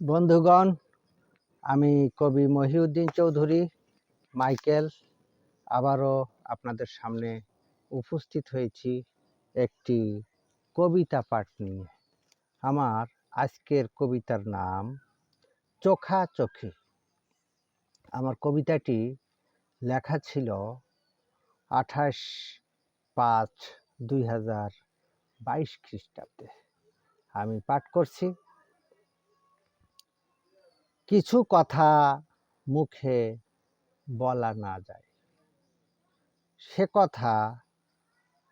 বন্ধুগণ, আমি কবি মহিউদ্দিন চৌধুরী, মাইকেল, আবারও আপনাদের সামনে উপস্থিত হয়েছি একটি কবিতা পাঠ নিয়ে। আমার আজকের কবিতার নাম চোখা চোখি। আমার কবিতাটি লেখা ছিল আঠাশ পাঁচ দুই হাজার বাইশ খ্রিস্টাব্দে। আমি পাঠ করছি। কিছু কথা মুখে বলা না যায়। সে কথা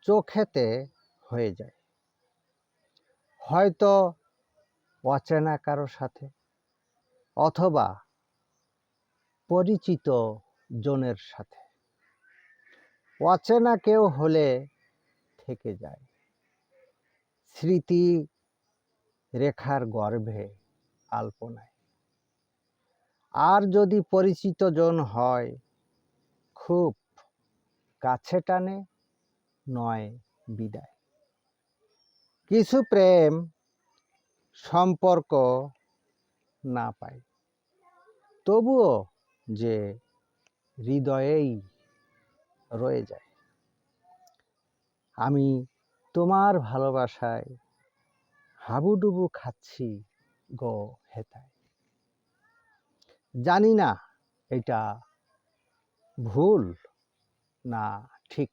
চোখেতে হয়ে যায়। হয়তো অচেনা কারও সাথে অথবা পরিচিত জনের সাথে। অচেনা কেউ হলে থেকে যায়। স্মৃতি রেখার গর্ভে আলপনায়। আর যদি পরিচিত জন হয়, খুব কাছে টানে নয় বিদায়। কিছু প্রেম সম্পর্ক না পাই তবুও যে হৃদয়েই রয়ে যায়। আমি তোমার ভালোবাসায় হাবুডুবু খাচ্ছি গো হেতায়। জানি না এটা ভুল না ঠিক।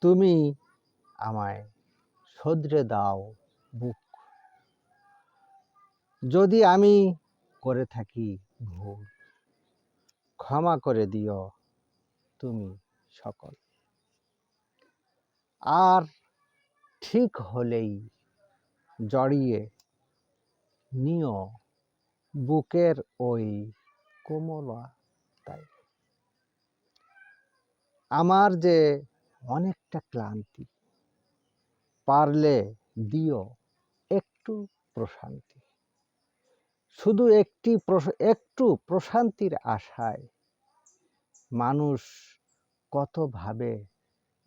তুমি আমায় শোধরে দাও বুক। যদি আমি করে থাকি ভুল, ক্ষমা করে দিও তুমি সকল। আর ঠিক হলেই জড়িয়ে নিও বুকের ওই কোমলতায় আমার যে অনেকটা ক্লান্তি, পারলে দিও একটু প্রশান্তি। শুধু একটি একটু প্রশান্তির আশায় মানুষ কতভাবে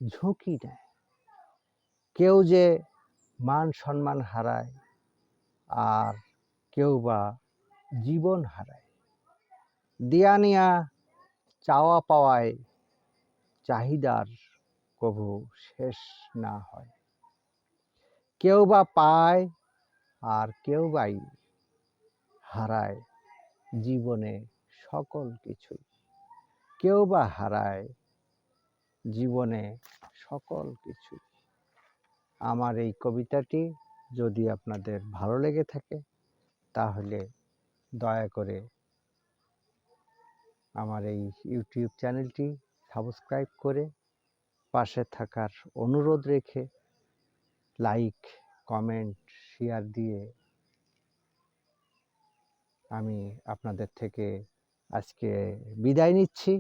ঝুঁকি নেয়। কেউ যে মান সম্মান হারায়, আর কেউ বা জীবন হারায়। দেয়া নেয়া, চাওয়া পাওয়ায় চাহিদার কভু শেষ না হয়। কেউ বা পায় আর কেউ বাই হারায় জীবনে সকল কিছুই। কেউ বা হারায় জীবনে সকল কিছুই। আমার এই কবিতাটি যদি আপনাদের ভালো লেগে থাকে, তাহলে দয়া করে আমার এই ইউটিউব চ্যানেলটি সাবস্ক্রাইব করে পাশে থাকার অনুরোধ রেখে লাইক কমেন্ট শেয়ার দিয়ে আমি আপনাদের থেকে আজকে বিদায় নিচ্ছি।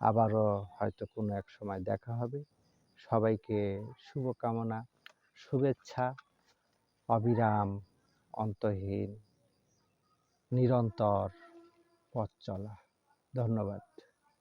আবারও হয়তো কোনো এক সময় দেখা হবে। সবাইকে শুভকামনা, শুভেচ্ছা, অবিরাম, অন্তহীন নিরন্তর পথ চলা। ধন্যবাদ।